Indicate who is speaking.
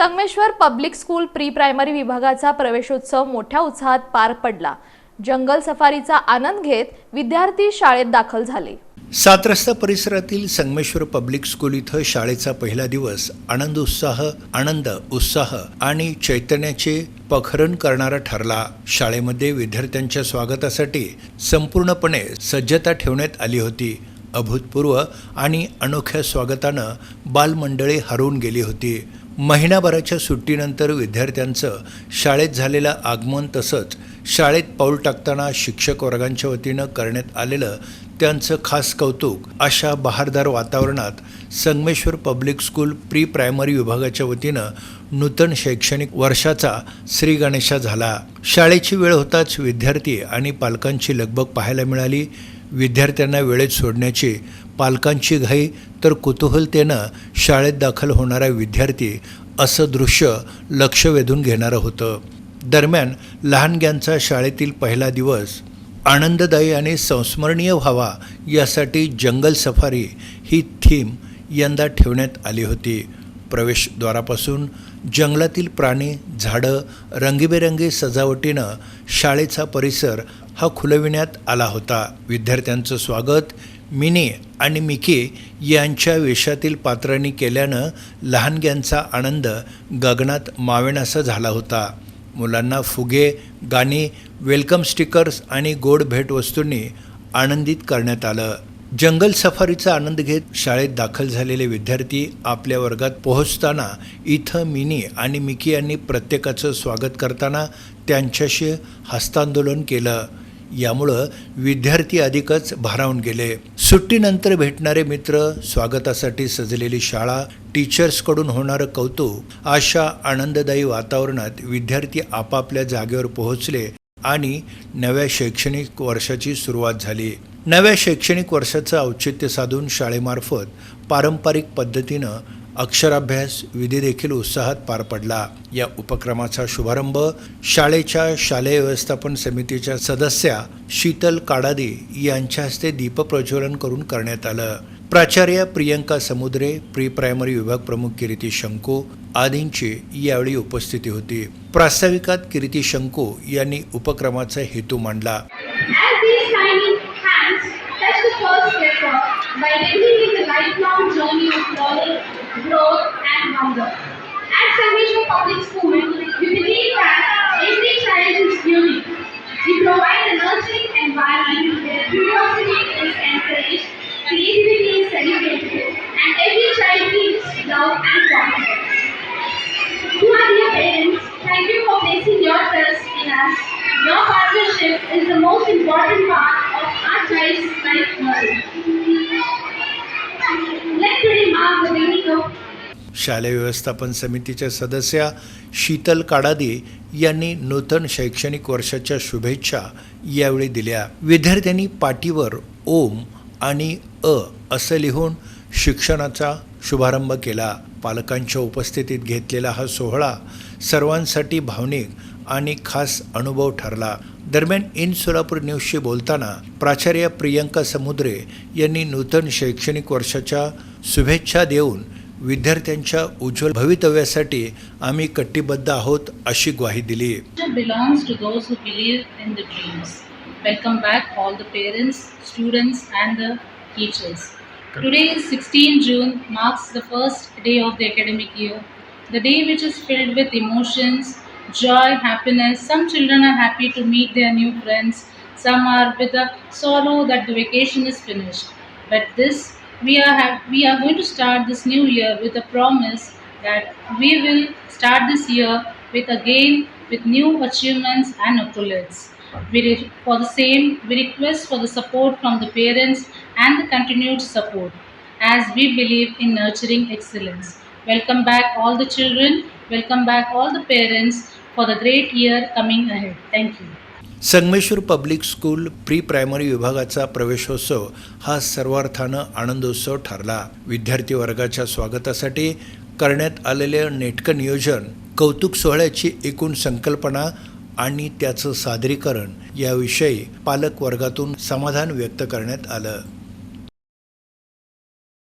Speaker 1: Sangameshwar public school pre primary विभागाचा प्रवेशोत्सव मोठ्या उत्साहात पार पडला. जंगल सफारीचा आनंद घेत विद्यार्थी शाळेत दाखल झाले.
Speaker 2: सात रस्ता परिसरातील संगमेश्वर पब्लिक स्कूल इथं शाळेचा पहिला दिवस आनंद उत्साह आनंद उत्साह आणि चैतन्याचे पखरण करणारा ठरला. शाळेमध्ये विद्यार्थ्यांच्या स्वागतासाठी संपूर्णपणे सज्जता ठेवण्यात आली होती. अभूतपूर्व आणि अनोख्या स्वागतानं बालमंडळी हरवून गेली होती. महिनाभराच्या सुट्टीनंतर विद्यार्थ्यांचं शाळेत झालेलं आगमन तसंच शाळेत पाऊल टाकताना शिक्षक वर्गांच्या वतीनं करण्यात आलेलं त्यांचं खास कौतुक अशा बहारदार वातावरणात Sangameshwar public school pre primary विभागाच्या वतीनं नूतन शैक्षणिक वर्षाचा श्री गणेशा झाला. शाळेची वेळ होताच विद्यार्थी आणि पालकांची लगबग पाहायला मिळाली. विद्यार्थ्यांना वेळेत सोडण्याची पालकांची घाई तर कुतूहलतेनं शाळेत दाखल होणारा विद्यार्थी असं दृश्य लक्ष वेधून घेणारं होतं. दरम्यान लहानग्यांचा शाळेतील पहिला दिवस आनंददायी आणि संस्मरणीय व्हावा यासाठी जंगल सफारी ही थीम यंदा ठेवण्यात आली होती. प्रवेशद्वारापासून जंगलातील प्राणी झाडं रंगीबेरंगी सजावटीनं शाळेचा परिसर हा खुलविण्यात आला होता. विद्यार्थ्यांचं स्वागत. मिनी आणि मिकी यांच्या वेशातील पात्रांनी केल्यानं लहानग्यांचा आनंद गगनात मावेनासा झाला होता. मुलांना फुगे गाणी वेलकम स्टिकर्स आणि गोड भेटवस्तूंनी आनंदित करण्यात आलं. जंगल सफारीचा आनंद घेत शाळेत दाखल झालेले विद्यार्थी आपल्या वर्गात पोहोचताना इथं मिनी आणि मिकी यांनी प्रत्येकाचं स्वागत करताना त्यांच्याशी हस्तांदोलन केलं. यामुळं विद्यार्थी अधिकच भारावून गेले. सुट्टीनंतर भेटणारे मित्र स्वागतासाठी सजलेली शाळा टीचर्सकडून होणारं कौतुक अशा आनंददायी वातावरणात विद्यार्थी आपापल्या जागेवर पोहोचले. आणि नव्या शैक्षणिक वर्षाची सुरुवात झाली. नव्या शैक्षणिक वर्षाचं औचित्य साधून शाळेमार्फत पारंपरिक पद्धतीनं अक्षराभ्यास विधी देखील उत्साहात पार पडला. या उपक्रमाचा शुभारंभ शाळेच्या शालेय व्यवस्थापन समितीच्या सदस्या शीतल काडादी यांच्या हस्ते दीपप्रज्वलन करून करण्यात आलं. प्राचार्या प्रियंका समुद्रे प्री प्रायमरी विभाग प्रमुख किरीती शंको आदींची यावेळी उपस्थिती होती. प्रास्ताविकात किरीती शंको यांनी उपक्रमाचा हेतू मांडला.
Speaker 3: Is the most important part of our child's life. Learning. Let today mark the beginning of
Speaker 2: शालेय व्यवस्थापन समितीच्या सदस्या शीतल काडादी यांनी नूतन शैक्षणिक वर्षाच्या शुभेच्छा यावेळी दिल्या. विद्यार्थ्यांनी पाठीवर ओम आणि अ असं लिहून शिक्षणाचा शुभारंभ केला. पालकांच्या उपस्थितीत घेतलेला हा सोहळा सर्वांसाठी भावनिक आणि खास अनुभव ठरला. दरम्यान इन सोलापूर न्यूजशी बोलताना प्राचार्य प्रियंका समुद्रे यांनी नूतन शैक्षणिक वर्षाच्या शुभेच्छा देऊन विद्यार्थ्यांच्या उज्ज्वल भवितव्यासाठी आम्ही कटिबद्ध आहोत अशी ग्वाही दिली
Speaker 4: belongs to those who believe in the dreams. Welcome back, all the parents, students, and the teachers. Today, 16 June, marks the first day of the academic year, the day which is filled with emotions, joy, happiness. Some children are happy to meet their new friends, some are with a sorrow that the vacation is finished. But this, we are, ha- we are going to start this new year with a promise that we will start this year with again with new achievements and accolades. We re- for the same, we request for the support from the parents and the continued support as we believe in nurturing excellence. Welcome back all the children, welcome back all the parents for the great year coming ahead. Thank you.
Speaker 2: Sangameshwar public school pre primary विभागाचा प्रवेशोत्सव हा सर्वार्थानं आनंदोत्सव ठरला विद्यार्थी वर्गाच्या स्वागतासाठी करण्यात आलेले नेटकं नियोजन कौतुक सोहळ्याची एकूण संकल्पना आणि त्याचं सादरीकरण याविषयी पालक वर्गातून समाधान व्यक्त करण्यात आलं